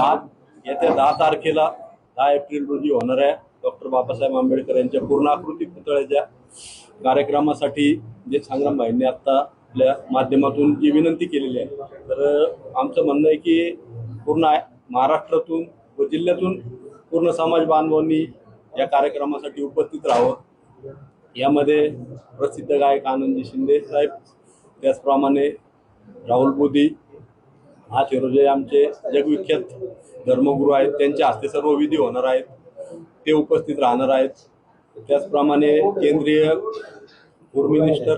दहा येत्या दहा तारखेला दहा एप्रिल रोजी होणार आहे. डॉक्टर बाबासाहेब आंबेडकर यांच्या पूर्णाकृती पुतळ्याच्या कार्यक्रमासाठी जे संग्राम भाईंनी आत्ता आपल्या माध्यमातून जी विनंती केलेली आहे. तर आमचं म्हणणं आहे की पूर्ण महाराष्ट्रातून व जिल्ह्यातून पूर्ण समाज बांधवांनी या कार्यक्रमासाठी उपस्थित राहावं. यामध्ये प्रसिद्ध गायक आनंदजी शिंदे साहेब त्याचप्रमाणे राहुल बोधी हा रोजे आमचे जगविख्यात धर्मगुरू आहेत त्यांच्या हस्ते सर्व विधी होणार आहेत ते उपस्थित राहणार आहेत. त्याचप्रमाणे केंद्रीय food minister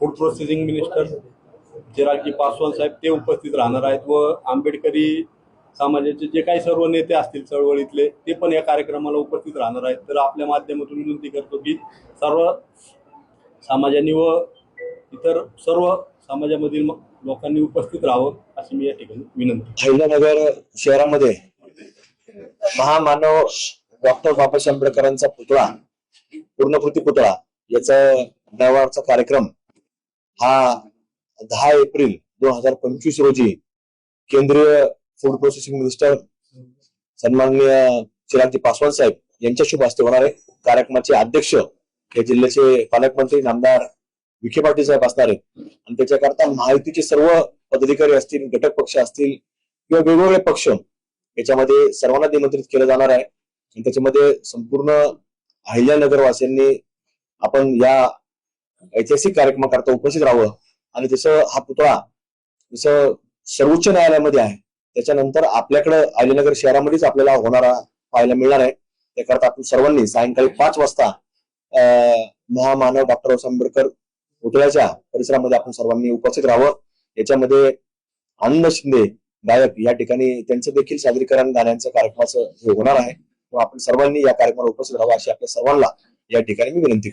food processing minister Chiragji Paswan साहेब ते उपस्थित राहणार आहेत व आंबेडकरी समाजाचे जे काही सर्व नेते असतील चळवळीतले ते पण या कार्यक्रमाला उपस्थित राहणार आहेत. तर आपल्या माध्यमातून विनंती करतो की सर्व समाजाने व इतर सर्व समाजामधील लोकांनी उपस्थित राहावं. असं मी या ठिकाणी विनंती अहिल्यानगर शहरामध्ये महामानव डॉक्टर बाबासाहेब आंबेडकरांचा पुतळा पूर्णकृती पुतळा याचा नवाचा कार्यक्रम हा दहा एप्रिल दोन हजार पंचवीस रोजी केंद्रीय फूड प्रोसेसिंग मिनिस्टर सन्माननीय चिरागजी पासवान साहेब यांच्या शुभ हस्ते होणार आहे कार्यक्रमाचे अध्यक्ष हे जिल्ह्याचे पालकमंत्री नामदार विखे पाटील साहेब असणार आहेत. आणि त्याच्याकरता माहितीचे सर्व पदाधिकारी असतील घटक पक्ष असतील किंवा वेगवेगळे पक्ष याच्यामध्ये सर्वांना निमंत्रित केलं जाणार आहे. आणि त्याच्यामध्ये संपूर्ण अहिल्यानगर आपण या ऐतिहासिक कार्यक्रमाकरता उपस्थित राहावं. आणि जसं हा पुतळा जसं सर्वोच्च न्यायालयामध्ये आहे त्याच्यानंतर आपल्याकडे अहिल्यानगर शहरामध्येच आपल्याला होणारा पाहायला मिळणार आहे. त्याकरता आपण सर्वांनी सायंकाळी पाच वाजता अं, महामानव डॉक्टर आंबेडकर पुतळ्याच्या परिसरामध्ये आपण सर्वांनी उपस्थित राहावं. याच्यामध्ये आनंद शिंदे गायक या ठिकाणी त्यांचं देखील सादरीकरण गाण्यांचं कार्यक्रमाचं हे होणार आहे. आपण सर्वांनी या कार्यक्रमाला उपस्थित राहावं अशी आपल्या सर्वांना या ठिकाणी मी विनंती